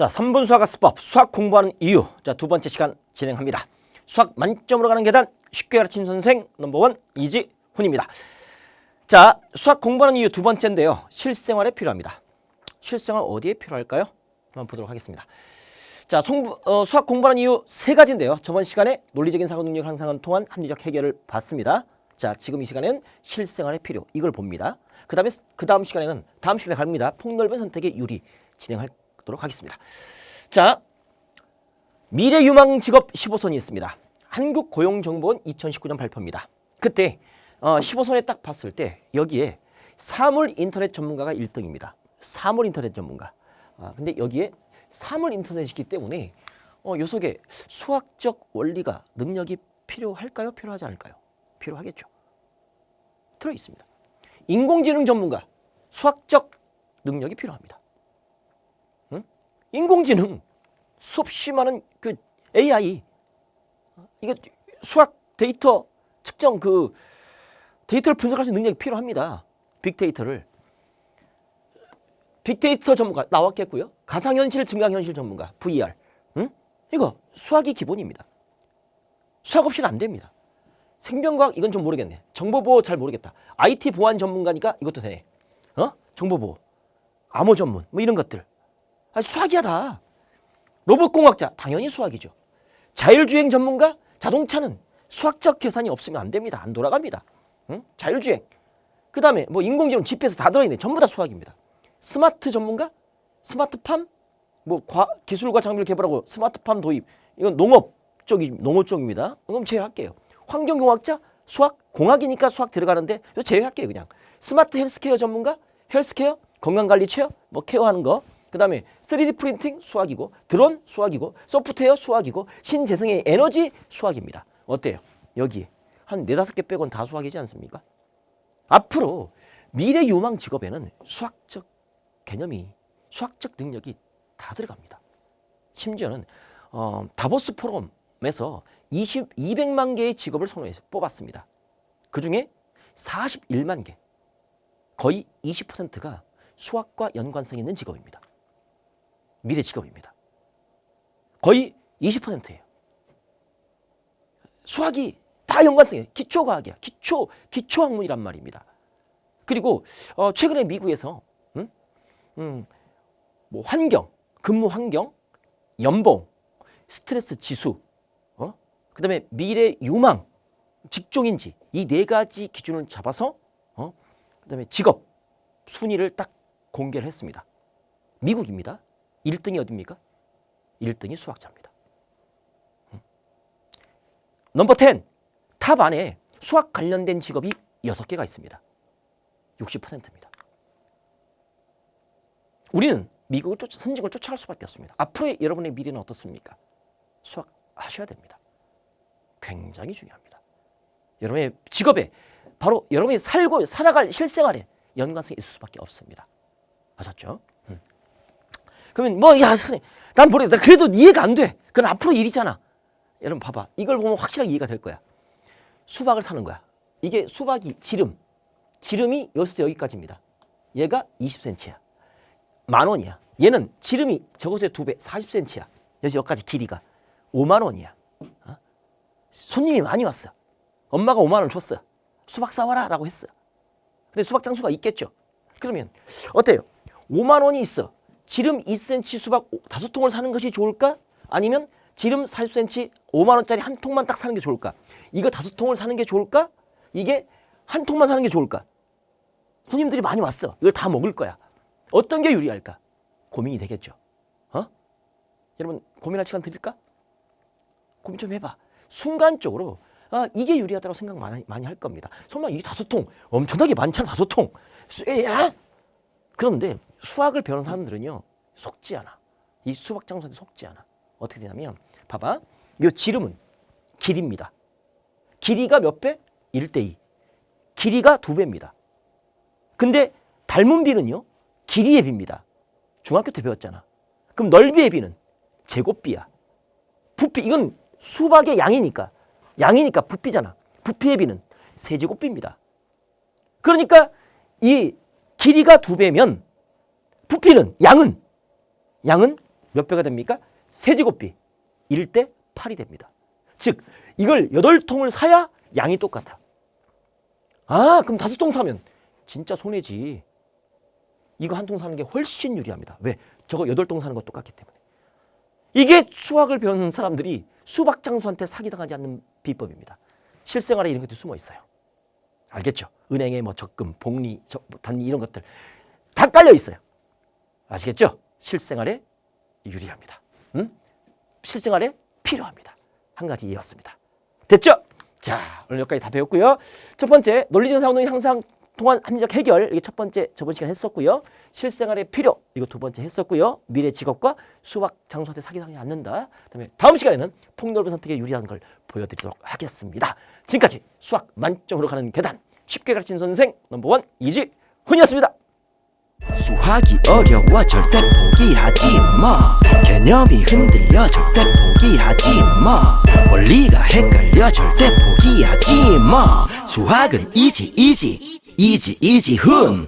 자, 3분 수학 학습법 수학 공부하는 이유. 자, 두 번째 시간 진행합니다. 수학 만점으로 가는 계단 쉽게 가르친 선생 넘버원 이지훈입니다. 자, 수학 공부하는 이유 두 번째인데요. 실생활에 필요합니다. 실생활 어디에 필요할까요? 한번 보도록 하겠습니다. 자, 송, 어, 수학 공부하는 이유 세 가지인데요. 저번 시간에 논리적인 사고 능력 향상을 통한 합리적 해결을 봤습니다. 자, 지금 이 시간에는 실생활의 필요 이걸 봅니다. 그다음에 그 다음 시간에는 다음 시간에 갑니다. 폭넓은 선택의 유리 진행 하도록 하겠습니다. 자, 미래 유망 직업 15선이 있습니다. 한국 고용정보원 2019년 발표입니다. 그때 어, 15선에 딱 봤을 때 여기에 사물 인터넷 전문가가 1등입니다. 사물 인터넷 전문가. 아, 근데 여기에 사물 인터넷이기 때문에 어, 요 속에 수학적 원리가 능력이 필요할까요? 필요하지 않을까요? 필요하겠죠. 들어 있습니다. 인공지능 전문가 수학적 능력이 필요합니다. 응? 인공지능 수없이 많은 그 AI 이거 수학 데이터 측정 그 데이터를 분석할 수 있는 능력이 필요합니다. 빅데이터를 빅데이터 전문가 나왔겠고요. 가상현실 증강현실 전문가 VR 응? 이거 수학이 기본입니다. 수학 없이는 안 됩니다. 생명과학 이건 좀 모르겠네. 정보보호 잘 모르겠다. IT 보안 전문가니까 이것도 되네. 어? 정보보호, 암호 전문 뭐 이런 것들. 아, 수학이야 다. 로봇공학자 당연히 수학이죠. 자율주행 전문가 자동차는 수학적 계산이 없으면 안 됩니다. 안 돌아갑니다. 응? 자율주행. 그 다음에 뭐 인공지능 GPS 다 들어있네. 전부 다 수학입니다. 스마트 전문가 스마트팜 뭐 과, 기술과 장비를 개발하고 스마트팜 도입 이건 농업 쪽이 농업 쪽입니다. 그럼 제외할게요. 환경공학자 수학 공학이니까 수학 들어가는데 저 제외할게요 그냥 스마트 헬스케어 전문가 헬스케어 건강관리 체어 뭐 케어하는 거 그 다음에 3D 프린팅 수학이고 드론 수학이고 소프트웨어 수학이고 신재생의 에너지 수학입니다. 어때요? 여기에 한 네다섯 개 빼곤 다 수학이지 않습니까? 앞으로 미래 유망 직업에는 수학적 개념이 수학적 능력이 다 들어갑니다. 심지어는 어, 다보스 포럼에서 20, 200만 개의 직업을 선호해서 뽑았습니다. 그 중에 41만 개, 거의 20%가 수학과 연관성 있는 직업입니다. 미래 직업입니다. 거의 20%예요. 수학이 다 연관성이에요. 기초 과학이야. 기초, 기초 학문이란 말입니다. 그리고 어, 최근에 미국에서 음? 음, 뭐 환경, 근무 환경, 연봉, 스트레스 지수, 어? 그다음에 미래 유망, 직종인지 이 네 가지 기준을 잡아서 어? 그다음에 직업 순위를 딱 공개를 했습니다. 미국입니다. 1등이 어디입니까? 1등이 수학자입니다. 음. 넘버 10. 탑 안에 수학 관련된 직업이 6개가 있습니다. 60%입니다. 우리는 미국을 쫓아, 선진국을 쫓아갈 수밖에 없습니다. 앞으로의 여러분의 미래는 어떻습니까? 수학 하셔야 됩니다. 굉장히 중요합니다. 여러분의 직업에 바로 여러분이 살고 살아갈 실생활에 연관성이 있을 수밖에 없습니다. 아셨죠? 음. 그러면 뭐야 난 모르겠다. 그래도 이해가 안 돼. 그건 앞으로 일이잖아. 여러분 봐봐. 이걸 보면 확실하게 이해가 될 거야. 수박을 사는 거야. 이게 수박이 지름. 지름이 여기서 여기까지입니다. 얘가 20cm야. 만 원이야. 얘는 지름이 저것의 두 배, 40cm야. 여기서 여기까지 길이가 5만 원이야. 어? 손님이 많이 왔어. 엄마가 5만 원 줬어. 수박 사와라 라고 했어. 근데 수박 장수가 있겠죠. 그러면 어때요? 5만 원이 있어. 지름 2cm 수박 다섯 통을 사는 것이 좋을까? 아니면 지름 40cm 5만 원짜리 한 통만 딱 사는 게 좋을까? 이거 다섯 통을 사는 게 좋을까? 이게 한 통만 사는 게 좋을까? 손님들이 많이 왔어. 이걸 다 먹을 거야. 어떤 게 유리할까? 고민이 되겠죠. 어? 여러분 고민할 시간 드릴까? 고민 좀 해봐. 순간적으로 아, 이게 유리하다고 생각 많이, 많이 할 겁니다. 설마 이 다섯 통 엄청나게 많잖아 다섯 통. 야! 그런데 수학을 배우는 사람들은요 속지 않아. 이 수박 장수한테 속지 않아. 어떻게 되냐면 봐봐. 이 지름은 길입니다. 길이가 몇 배? 1대 2. 길이가 두 배입니다. 근데 닮은 비는요 길이의 비입니다. 중학교 때 배웠잖아. 그럼 넓이의 비는 제곱비야. 부피 이건 수박의 양이니까 양이니까 부피잖아. 부피의 비는 세제곱비입니다. 그러니까 이 길이가 두 배면 부피는 양은 양은 몇 배가 됩니까? 세제곱비 1대 8이 됩니다. 즉 이걸 8통을 사야 양이 똑같아. 아 그럼 다섯 통 사면 진짜 손해지. 이거 한 통 사는 게 훨씬 유리합니다. 왜? 저거 여덟 통 사는 거 똑같기 때문에. 이게 수학을 배우는 사람들이 수박 장수한테 사기당하지 않는 비법입니다. 실생활에 이런 것도 숨어 있어요. 알겠죠? 은행에 뭐 적금, 복리, 단리 이런 것들 다 깔려 있어요. 아시겠죠? 실생활에 유리합니다. 음? 실생활에 필요합니다. 한 가지 이해였습니다. 됐죠? 자, 오늘 여기까지 다 배웠고요. 첫 번째, 논리적인 사고는 항상 통한 합리적 해결 이게 첫 번째 저번 시간 했었고요. 실생활의 필요 이거 두 번째 했었고요. 미래 직업과 수박 장수한테 사기당하지 않는다. 그다음에 다음 시간에는 폭넓은 선택에 유리한 걸 보여드리도록 하겠습니다. 지금까지 수학 만점으로 가는 계단 쉽게 가르친 선생 넘버원 이지훈이었습니다. 수학이 어려워 절대 포기하지 마. 개념이 흔들려 절대 포기하지 마. 원리가 헷갈려 절대 포기하지 마. 수학은 이지 이지 이지 이지 훈